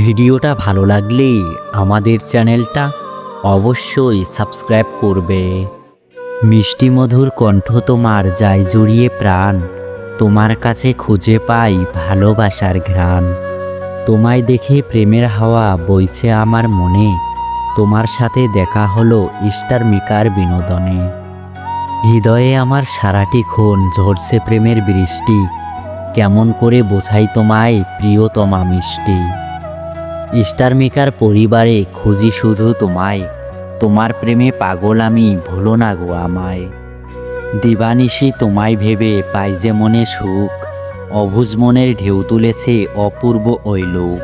ভিডিওটা ভালো লাগলে আমাদের চ্যানেলটা অবশ্যই সাবস্ক্রাইব করবে। মিষ্টি মধুর কণ্ঠ তোমার যায় জড়িয়ে প্রাণ, তোমার কাছে খুঁজে পাই ভালোবাসার ঘ্রাণ। তোমায় দেখে প্রেমের হাওয়া বইছে আমার মনে, তোমার সাথে দেখা হলো স্টার মিকার বিনোদনে। হৃদয়ে আমার সারাটি ক্ষণ ঝরছে প্রেমের বৃষ্টি, কেমন করে বোঝাই তোমায় প্রিয়তমা মিষ্টি। স্টার মিকার পরিবারে খুঁজি শুধু তোমায়। তোমার প্রেমে পাগল আমি, ভুলো না গো আমায়। দিবানিশি তোমায় ভেবে পাই যে মনে সুখ অভুজ মনের ঢেউ তুলেছে অপূর্ব ওই লোক।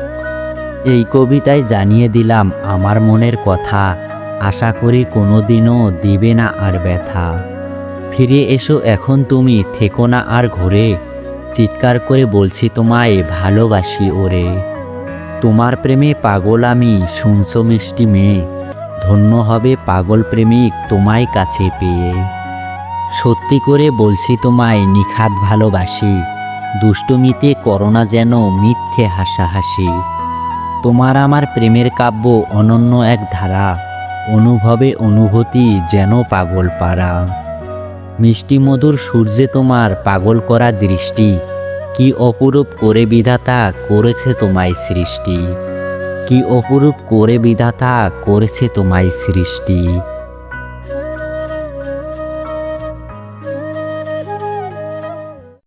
এই কবিতায় জানিয়ে দিলাম আমার মনের কথা, আশা করি কোনোদিনও দিবে না আর ব্যথা। ফিরে এসো এখন তুমি, থেকো না আর ঘুরে, চিৎকার করে বলছি তোমায়, ভালোবাসি ওরে। তোমার প্রেমে পাগল আমি, শুনছো মিষ্টি মেয়ে। ধন্য হবে পাগল প্রেমিক তোমায় কাছে পেয়ে। সত্যি করে বলছি তোমায়, নিখাত ভালোবাসি। দুষ্টমিতে করোনা যেন মিথ্যে হাসাহাসি। তোমার আমার প্রেমের কাব্য অনন্য এক ধারা। অনুভবে অনুভূতি যেন পাগল পারা মিষ্টি মধুর সূর্যে তোমার পাগল করা দৃষ্টি। কি অপরূপ করে বিধাতা করেছে তোমায় সৃষ্টি? কি অপরূপ করে বিধাতা করেছে তোমায় সৃষ্টি?